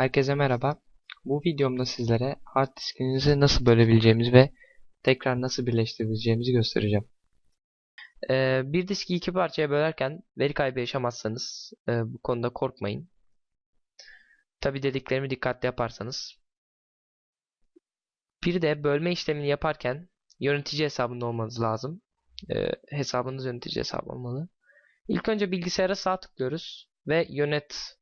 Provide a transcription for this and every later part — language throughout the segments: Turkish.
Herkese merhaba. Bu videomda sizlere hard diskinizi nasıl bölebileceğimizi ve tekrar nasıl birleştirebileceğimizi göstereceğim. Ee, bir diski iki parçaya bölerken veri kaybı yaşamazsanız e, bu konuda korkmayın. Tabi dediklerimi dikkatli yaparsanız. Bir de bölme işlemini yaparken yönetici hesabında olmanız lazım. Ee, hesabınız yönetici hesabı olmalı. İlk önce bilgisayara sağ tıklıyoruz ve yönet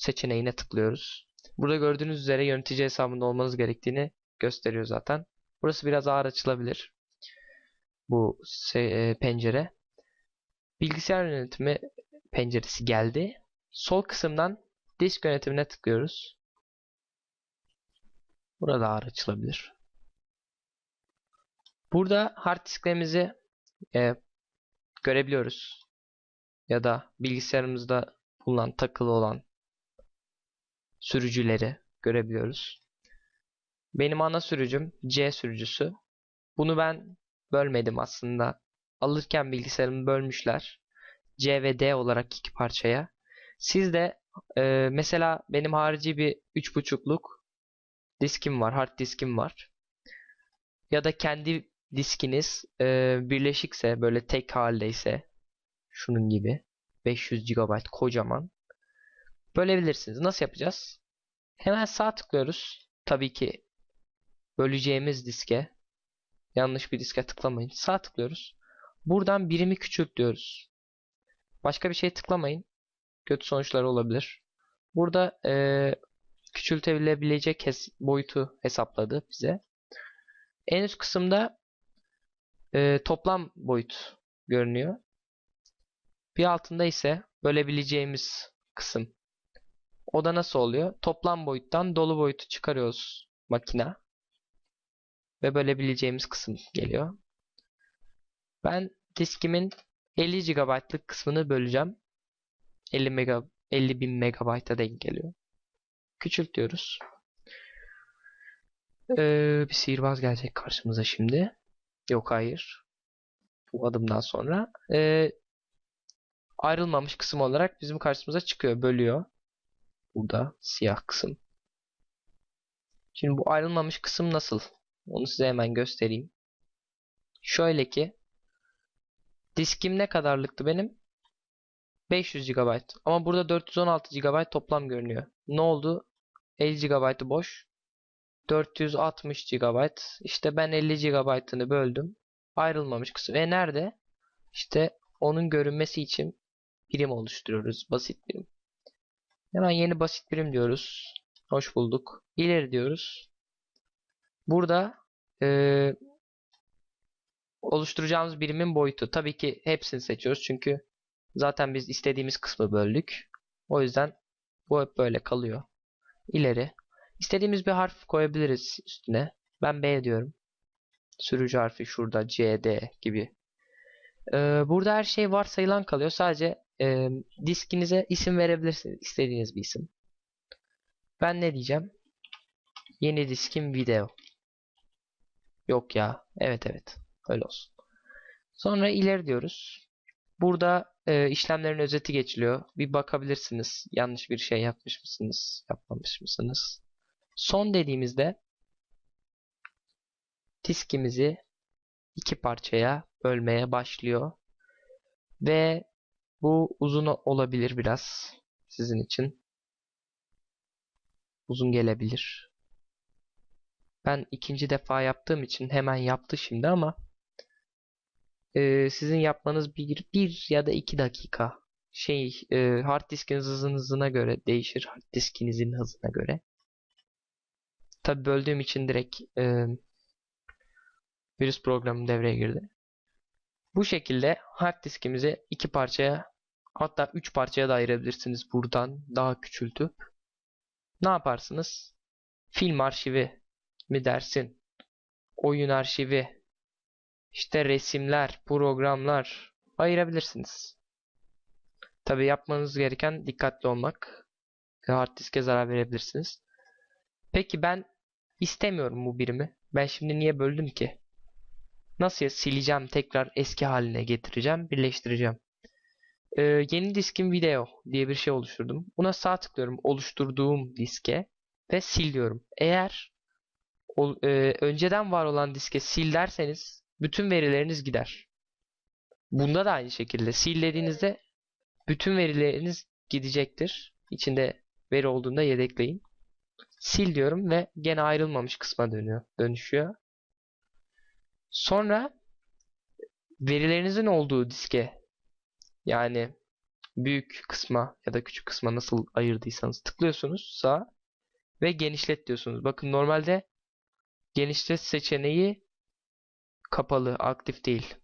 seçeneğine tıklıyoruz. Burada gördüğünüz üzere yönetici hesabında olmanız gerektiğini gösteriyor zaten. Burası biraz ağır açılabilir. Bu e, pencere. Bilgisayar yönetimi penceresi geldi. Sol kısımdan disk yönetimine tıklıyoruz. Burada ağır açılabilir. Burada hard disklerimizi e, görebiliyoruz. Ya da bilgisayarımızda bulunan takılı olan sürücüleri görebiliyoruz. Benim ana sürücüm C sürücüsü. Bunu ben bölmedim aslında. Alırken bilgisayarımı bölmüşler. C ve D olarak iki parçaya. Siz de e, mesela benim harici bir 3.5'luk diskim var, hard diskim var. Ya da kendi diskiniz e, birleşikse, böyle tek haldeyse, şunun gibi 500 GB kocaman bölebilirsiniz. Nasıl yapacağız? Hemen sağ tıklıyoruz. Tabii ki böleceğimiz diske yanlış bir diske tıklamayın. Sağ tıklıyoruz. Buradan birimi küçült diyoruz. Başka bir şey tıklamayın. Kötü sonuçları olabilir. Burada e, küçültebilebilecek hes boyutu hesapladı bize. En üst kısımda e, toplam boyut görünüyor. Bir altında ise bölebileceğimiz kısım o da nasıl oluyor? Toplam boyuttan dolu boyutu çıkarıyoruz makina. Ve bölebileceğimiz kısım geliyor. Ben diskimin 50 GB'lık kısmını böleceğim. 50 mega 50 bin megabayta denk geliyor. Küçültüyoruz. Ee, bir sihirbaz gelecek karşımıza şimdi. Yok hayır. Bu adımdan sonra. Ee, ayrılmamış kısım olarak bizim karşımıza çıkıyor. Bölüyor. Burada siyah kısım. Şimdi bu ayrılmamış kısım nasıl? Onu size hemen göstereyim. Şöyle ki diskim ne kadarlıktı benim? 500 GB. Ama burada 416 GB toplam görünüyor. Ne oldu? 50 GB'ı boş. 460 GB. İşte ben 50 GB'ını böldüm. Ayrılmamış kısım. E nerede? İşte onun görünmesi için birim oluşturuyoruz. Basit birim. Hemen yeni basit birim diyoruz. Hoş bulduk. İleri diyoruz. Burada e, oluşturacağımız birimin boyutu. Tabii ki hepsini seçiyoruz. Çünkü zaten biz istediğimiz kısmı böldük. O yüzden bu hep böyle kalıyor. İleri. İstediğimiz bir harf koyabiliriz üstüne. Ben B diyorum. Sürücü harfi şurada C, D gibi. Ee, burada her şey varsayılan kalıyor. Sadece e, diskinize isim verebilirsiniz. istediğiniz bir isim. Ben ne diyeceğim? Yeni diskim video. Yok ya. Evet evet. Öyle olsun. Sonra ileri diyoruz. Burada e, işlemlerin özeti geçiliyor. Bir bakabilirsiniz. Yanlış bir şey yapmış mısınız? Yapmamış mısınız? Son dediğimizde diskimizi iki parçaya bölmeye başlıyor. Ve bu uzun olabilir biraz sizin için. Uzun gelebilir. Ben ikinci defa yaptığım için hemen yaptı şimdi ama e, sizin yapmanız bir, bir ya da iki dakika şey e, hard diskinizin hızına göre değişir. Hard diskinizin hızına göre. Tabi böldüğüm için direkt e, virüs programı devreye girdi. Bu şekilde hard diskimizi iki parçaya Hatta 3 parçaya da ayırabilirsiniz buradan daha küçültüp. Ne yaparsınız? Film arşivi mi dersin? Oyun arşivi, işte resimler, programlar ayırabilirsiniz. Tabi yapmanız gereken dikkatli olmak. Hard diske zarar verebilirsiniz. Peki ben istemiyorum bu birimi. Ben şimdi niye böldüm ki? Nasıl sileceğim tekrar eski haline getireceğim, birleştireceğim. E, yeni diskim video diye bir şey oluşturdum. Buna sağ tıklıyorum oluşturduğum diske ve sil diyorum. Eğer ol- e, önceden var olan diske sil derseniz bütün verileriniz gider. Bunda da aynı şekilde sil dediğinizde bütün verileriniz gidecektir. İçinde veri olduğunda yedekleyin. Sil diyorum ve gene ayrılmamış kısma dönüyor, dönüşüyor. Sonra verilerinizin olduğu diske yani büyük kısma ya da küçük kısma nasıl ayırdıysanız tıklıyorsunuz sağ ve genişlet diyorsunuz. Bakın normalde genişlet seçeneği kapalı, aktif değil.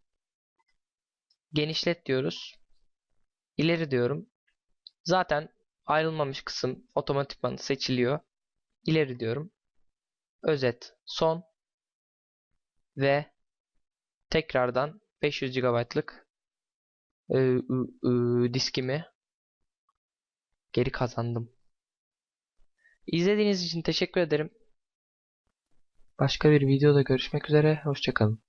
Genişlet diyoruz. İleri diyorum. Zaten ayrılmamış kısım otomatikman seçiliyor. İleri diyorum. Özet son ve tekrardan 500 GB'lık e, ı, diskimi geri kazandım. İzlediğiniz için teşekkür ederim. Başka bir videoda görüşmek üzere. Hoşçakalın.